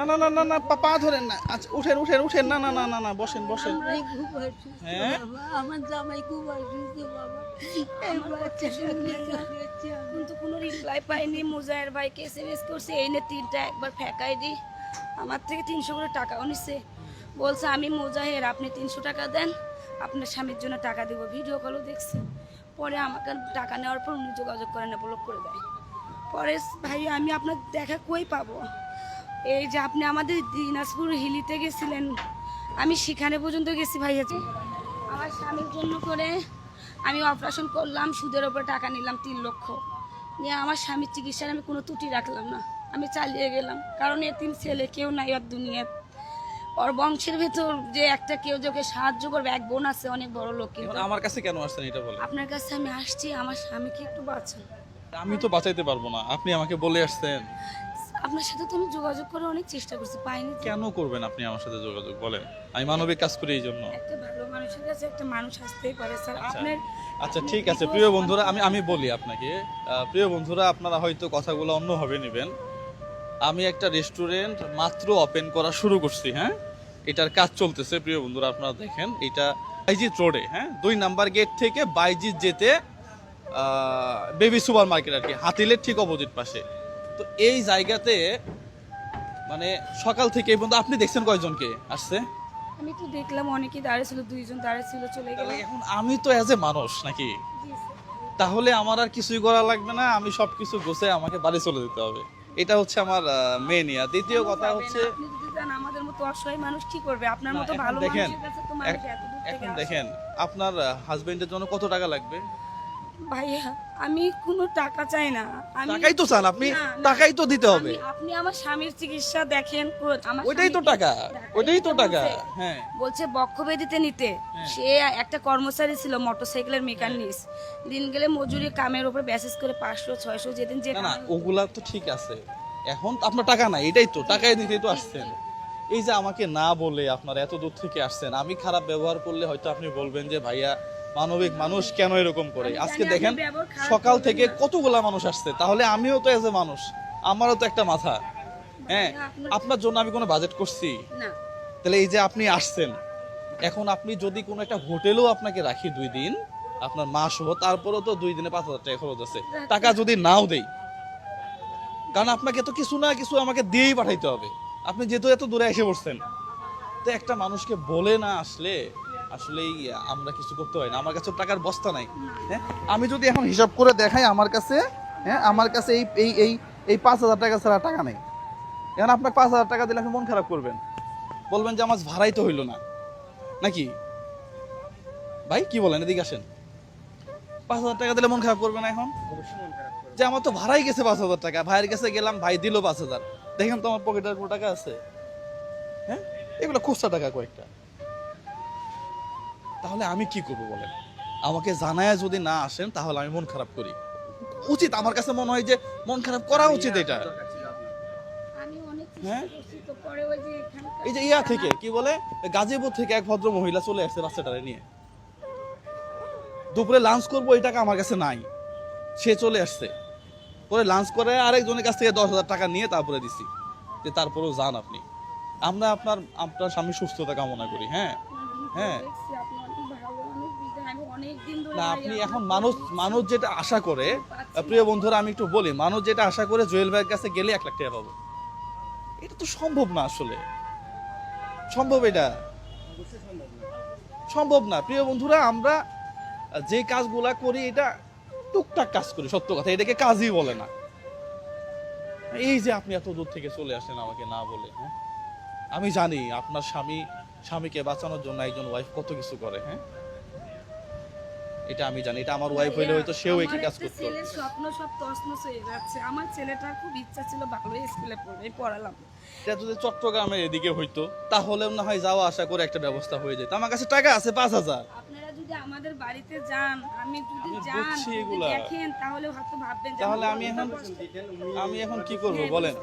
না না না না না পা- পা ধরেন না। আচ্ছা উঠেন উঠেন উঠেন। না না না না না বসেন বসেন। হ্যাঁ? আমার জামাই খুব অসুস্থ বাবা। এই নিয়ে। কিন্তু কোনো রিপ্লাই পাইনি। মুজাহের ভাইকে করছি এই নে তিনটা একবার ফেঁকাই দি। আমার থেকে তিনশো করে টাকাও নিছে। বলছে আমি মুজাহের আপনি তিনশো টাকা দেন। আপনার স্বামীর জন্য টাকা দিব ভিডিও কলও দেখছে। পরে আমাকে টাকা নেওয়ার পর উনি যোগাযোগ করে না ব্লক করে দেয়। পরে ভাই আমি আপনার দেখা কই পাবো? এই যে আপনি আমাদের দিনাজপুর হিলিতে গেছিলেন আমি সেখানে পর্যন্ত গেছি ভাইয়া আমার স্বামীর জন্য করে আমি অপারেশন করলাম সুদের ওপর টাকা নিলাম তিন লক্ষ। নিয়ে আমার স্বামীর চিকিৎসার আমি কোনো ত্রুটি রাখলাম না। আমি চালিয়ে গেলাম কারণ এ তিন ছেলে কেউ নাই আর দুনিয়া ওর বংশের ভেতর যে একটা কেউ যোকে সাহায্য করবে এক বোন আছে অনেক বড় লোক কিন্তু। আমার কাছে কেন আসছেন এটা বলে আপনার কাছে আমি আসছি আমার স্বামীকে একটু বাঁচান। আমি তো বাঁচাইতে পারব না আপনি আমাকে বলে আসছেন। আপনার সাথে তো আমি যোগাযোগ করে অনেক চেষ্টা করছি পাইনি কেন করবেন আপনি আমার সাথে যোগাযোগ? বলেন। আমি মানবিক কাজ করি এই জন্য। একটা ভালো মানুষের কাছে একটা মানুষ আসতেই পারে স্যার। আচ্ছা। আপনার আচ্ছা ঠিক আছে। প্রিয় বন্ধুরা আমি আমি বলি আপনাকে। প্রিয় বন্ধুরা আপনারা হয়তো কথাগুলো অন্যভাবে নেবেন। আমি একটা রেস্টুরেন্ট মাত্র ওপেন করা শুরু করছি হ্যাঁ? এটার কাজ চলতেছে প্রিয় বন্ধুরা আপনারা দেখেন। এটা বাইজিৎ রোডে হ্যাঁ? দুই নাম্বার গেট থেকে বাইজিৎ যেতে বেবি সুপার মার্কেট আর কি হাতিলের ঠিক অপোজিট পাশে। তো এই জায়গাতে মানে সকাল থেকে পর্যন্ত আপনি দেখছেন কয়জনকে আসছে? আমি তো দেখলাম অনেকেই দাঁড়িয়ে ছিল দুইজন দাঁড়িয়ে ছিল চলে গেল এখন আমি তো অ্যাজ এ মানুষ নাকি? তাহলে আমার আর কিছুই করা লাগবে না আমি সবকিছু গোছে আমাকে বাড়ি চলে যেতে হবে। এটা হচ্ছে আমার মেন ইয়া। দ্বিতীয় কথা হচ্ছে আমাদের মতো অসহায় মানুষ কি করবে? আপনার মতো ভালো মানুষের কাছে তো মানুষ এখন দেখেন আপনার হাজবেন্ডের জন্য কত টাকা লাগবে? ভাইয়া আমি কোনো টাকা চাই না। আমি টাকাই তো চান আপনি না, না। টাকাই তো দিতে হবে। আমি- আপনি আমার স্বামীর চিকিৎসা দেখেন আমার ওইটাই তো টাকা ওইটাই তো টাকা বলছে। হ্যাঁ। বলছে বক্ষবেদিতে নিতে। হ্যাঁ। সে একটা কর্মচারী ছিল মোটরসাইকেলের মেকানিক্স দিন গেলে মজুরি কামের উপর ব্যাসেস করে পাঁচশো ছয়শো যেদিন যে না না ওগুলা তো ঠিক আছে। এখন তো আপনার টাকা নাই এটাই তো টাকাই দিতেই তো আসছেন। এই যে আমাকে না বলে আপনারা এত দূর থেকে আসছেন আমি খারাপ ব্যবহার করলে হয়তো আপনি বলবেন যে ভাইয়া মানবিক মানুষ কেন এরকম করে? আজকে দেখেন সকাল থেকে। কতগুলা মানুষ আসছে তাহলে আমিও তো এজ এ মানুষ আমারও তো একটা মাথা। হ্যাঁ আপনার- জন্য আমি কোনো বাজেট করছি? তাহলে এই যে আপনি আসছেন এখন আপনি যদি কোনো একটা হোটেলেও আপনাকে রাখি দুই দিন আপনার মাস সহ তারপরেও তো দুই দিনে পাঁচ হাজার টাকা খরচ আছে। টাকা যদি নাও দেই কারণ আপনাকে তো কিছু না কিছু আমাকে দিয়েই পাঠাইতে হবে। আপনি যেহেতু এত দূরে এসে বসছেন তো একটা মানুষকে বলে না আসলে আসলেই আমরা কিছু করতে পারি না। আমার কাছে টাকার বস্তা নাই হ্যাঁ? আমি যদি এখন হিসাব করে দেখাই আমার কাছে হ্যাঁ আমার কাছে এই এই এই এই পাঁচ হাজার টাকা ছাড়া টাকা নেই। এখন আপনাকে পাঁচ হাজার টাকা দিলে আপনি মন খারাপ করবেন। বলবেন যে আমার ভাড়াই তো হইল না। নাকি? ভাই, কি বলেন? এদিকে আসেন। পাঁচ হাজার টাকা দিলে মন খারাপ করবে না এখন? যে আমার তো ভাড়াই গেছে পাঁচ হাজার টাকা। ভাইয়ের কাছে গেলাম, ভাই দিল পাঁচ হাজার। দেখেন তো আমার পকেটের কোনো টাকা আছে। হ্যাঁ? এগুলো খুচরা টাকা কয়েকটা। তাহলে আমি কি করব বলেন? আমাকে জানায় যদি না আসেন তাহলে আমি মন খারাপ করি। উচিত আমার কাছে মনে হয় যে মন খারাপ করা উচিত এটা। হ্যাঁ? এই যে ইয়া থেকে কি বলে? গাজীপুর থেকে এক ভদ্র মহিলা চলে আসছে বাচ্চাটারে নিয়ে। দুপুরে লাঞ্চ করব এই টাকা আমার কাছে নাই। সে চলে আসছে। পরে লাঞ্চ করে আরেকজনের কাছ থেকে দশ হাজার টাকা নিয়ে তারপরে দিছি। যে তারপরেও যান আপনি। আমরা আপনার আপনার স্বামী সুস্থতা কামনা করি হ্যাঁ? হ্যাঁ। না আপনি এখন মানুষ মানুষ যেটা আশা করে প্রিয় বন্ধুরা আমি একটু বলি মানুষ যেটা আশা করে জুয়েল ভাইয়ের কাছে গেলে এক লাখ টাকা পাবো। এটা তো সম্ভব না আসলে। সম্ভব এটা? সম্ভব না। প্রিয় বন্ধুরা আমরা যে কাজগুলা করি এটা টুকটাক কাজ করি সত্য কথা। এটাকে কাজই বলে না। এই যে আপনি এত দূর থেকে চলে আসেন আমাকে না বলে হ্যাঁ? আমি জানি আপনার স্বামী স্বামীকে বাঁচানোর জন্য একজন ওয়াইফ কত কিছু করে হ্যাঁ? এটা আমি জানি এটা আমার ওয়াইফ হইলে হয়তো সেও একই কাজ করতো। ছেলের স্বপ্ন সব তছনছ হয়ে যাচ্ছে। আমার ছেলেটার খুব ইচ্ছা ছিল ভালো স্কুলে পড়বে পড়ালাম। এটা যদি চট্টগ্রামের এদিকে হইতো তাহলে না হয় যাওয়া আসা করে একটা ব্যবস্থা হয়ে যেত। আমার কাছে টাকা আছে পাঁচ হাজার। আপনারা যদি আমাদের বাড়িতে যান আমি যদি যান। দেখেন তাহলে হয়তো ভাববেন তাহলে আমি এখন আমি এখন কি করব হ্যাঁ, বলেন?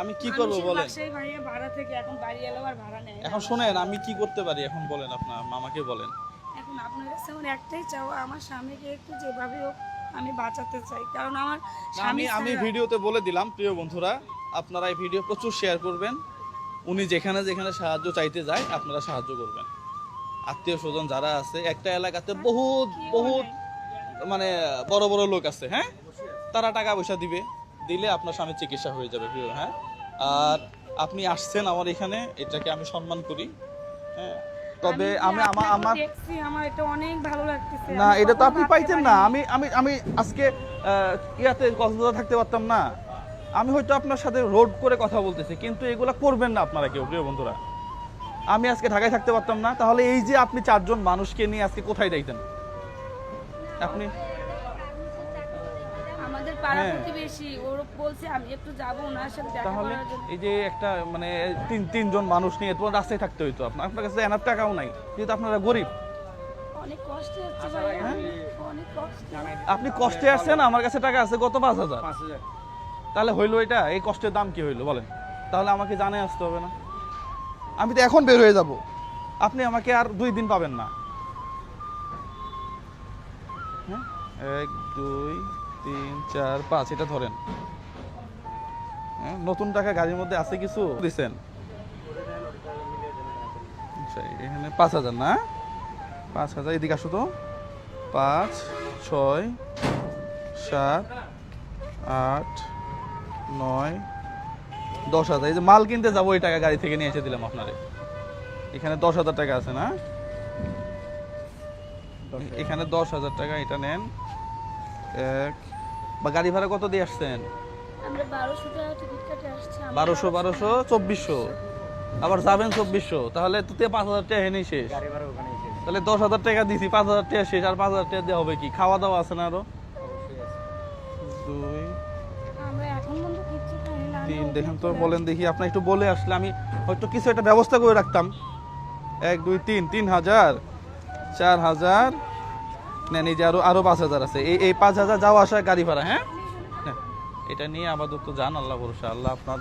আমি কি করব বলেন? সেই ভাইয়া ভাড়া থেকে এখন বাড়ি এলো আর ভাড়া নেয় না। এখন শোনেন আমি কি করতে পারি এখন বলেন আপনার মামাকে বলেন। আপনার কাছে আমার একটাই চাওয়া আমার স্বামীকে একটু যেভাবে হোক আমি বাঁচাতে চাই। কারণ আমার না, আমি স্বামী আমি ভিডিওতে বলে দিলাম প্রিয় বন্ধুরা আপনারা এই ভিডিও প্রচুর শেয়ার করবেন। উনি যেখানে যেখানে সাহায্য চাইতে যায় আপনারা সাহায্য করবেন। আত্মীয় স্বজন যারা আছে একটা এলাকাতে বহুত বহুত মানে বড় বড় লোক আছে হ্যাঁ? তারা টাকা পয়সা দিবে দিলে আপনার স্বামীর চিকিৎসা হয়ে যাবে প্রিয় হ্যাঁ? আর আপনি আসছেন আমার এখানে এটাকে আমি সম্মান করি হ্যাঁ? তবে আমি আমার আমার আমার এটা অনেক ভালো লাগতেছে না এটা তো আপনি পাইছেন পাইতেন না আমি আমি আমি আজকে ইয়াতে কক্সবাজার থাকতে পারতাম না। আমি হয়তো আপনার সাথে রোড করে কথা বলতেছি কিন্তু এগুলো করবেন না আপনারা কেউ প্রিয় বন্ধুরা। আমি আজকে ঢাকায় থাকতে পারতাম না তাহলে এই যে আপনি চারজন মানুষকে নিয়ে আজকে কোথায় যাইতেন? আপনি পাড়া হ্যাঁ। প্রতিবেশী ওর বলছে আমি একটু যাব ওনার সাথে দেখা তাহলে করার জন্য। এই যে একটা মানে তিন তিনজন মানুষ নিয়ে তোমার রাস্তায় থাকতে হইতো। আপনার আপনার কাছে এনার টাকাও নাই যেহেতু আপনারা গরিব। অনেক কষ্টে হচ্ছে ভাই অনেক কষ্ট। আপনি কষ্টে আসছেন আমার কাছে টাকা আছে গত পাঁচ হাজার। তাহলে হইল এটা এই কষ্টের দাম কি হইল বলেন। তাহলে আমাকে জানে আসতে হবে না। আমি তো এখন বের হয়ে যাব। আপনি আমাকে আর দুই দিন পাবেন না। হ্যাঁ? এক দুই তিন চার পাঁচ এটা ধরেন। হ্যাঁ, নতুন টাকা গাড়ির মধ্যে আছে কিছু? দিছেন। আচ্ছা, এখানে পাঁচ হাজার না? পাঁচ হাজার এদিকে আসো তো। পাঁচ ছয় সাত আট নয় দশ হাজার। এই যে মাল কিনতে যাব ওই টাকা গাড়ি থেকে নিয়ে এসে দিলাম আপনারে। এখানে দশ হাজার টাকা আছে না? এখানে দশ হাজার টাকা এটা নেন। এক। বা গাড়ি ভাড়া কত দিয়ে আসছেন? বারোশো বারোশো চব্বিশশো। আবার যাবেন চব্বিশশো। তাহলে তো তে পাঁচ হাজার টাকা এনেই শেষ। তাহলে দশ হাজার টাকা দিছি পাঁচ হাজার টাকা শেষ আর পাঁচ হাজার টাকা দেওয়া হবে কি? খাওয়া দাওয়া আছে না আরও? দুই। তিন দেখেন তো বলেন দেখি আপনি একটু বলে আসলে আমি হয়তো কিছু একটা ব্যবস্থা করে রাখতাম। এক দুই তিন তিন হাজার চার হাজার নেন এই যে আরও আরও পাঁচ হাজার আছে। এই এই পাঁচ হাজার যাওয়া আসা গাড়ি ভাড়া হ্যাঁ? নেন, এটা নিয়ে আপাতত যান আল্লাহ ভরসা। আল্লাহ আপনার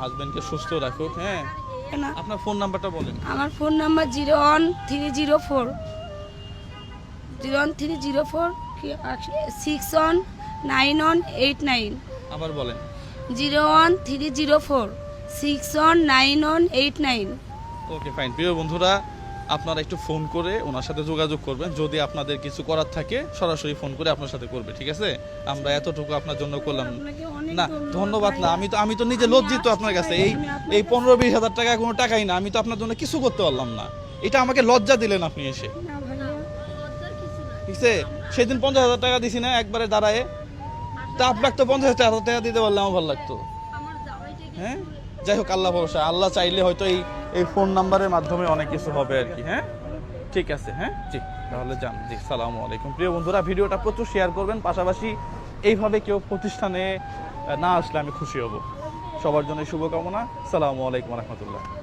হাজবেন্ডকে সুস্থ রাখুক হ্যাঁ? আপনার ফোন নাম্বারটা বলেন। আমার phone number zero one three zero four zero one three zero four six one nine one eight nine আবার বলেন। Zero one three zero four six one nine one eight nine okay fine প্রিয় বন্ধুরা আপনারা একটু phone করে ওনার সাথে যোগাযোগ করবেন। যদি আপনাদের কিছু করার থাকে সরাসরি ফোন করে আপনার সাথে করবে ঠিক আছে? আমরা এতটুকু আপনার জন্য করলাম। না ধন্যবাদ। না আমি তো আমি তো নিজে লজ্জিত আপনার কাছে। এই এই পনেরো বিশ হাজার টাকা কোনো টাকাই না আমি তো আপনার জন্য কিছু করতে পারলাম না। এটা আমাকে লজ্জা দিলেন আপনি এসে। ঠিক আছে? সেদিন পঞ্চাশ হাজার টাকা দিছি না একবারে দাঁড়ায়। তা আপনাকে তো পঞ্চাশ হাজার টাকা দিতে পারলে আমার ভালো লাগতো। হ্যাঁ? যাই হোক আল্লাহ ভরসা। আল্লাহ চাইলে হয়তো এই এই ফোন নাম্বারের মাধ্যমে অনেক কিছু হবে আর কি হ্যাঁ? ঠিক আছে হ্যাঁ? জি, তাহলে যান। জি, সালামু আলাইকুম। প্রিয় বন্ধুরা, ভিডিওটা প্রচুর শেয়ার করবেন, পাশাপাশি এইভাবে কেউ প্রতিষ্ঠানে না আসলে আমি খুশি হব। সবার জন্য শুভকামনা। সালামু আলাইকুম রহমতুল্লাহ।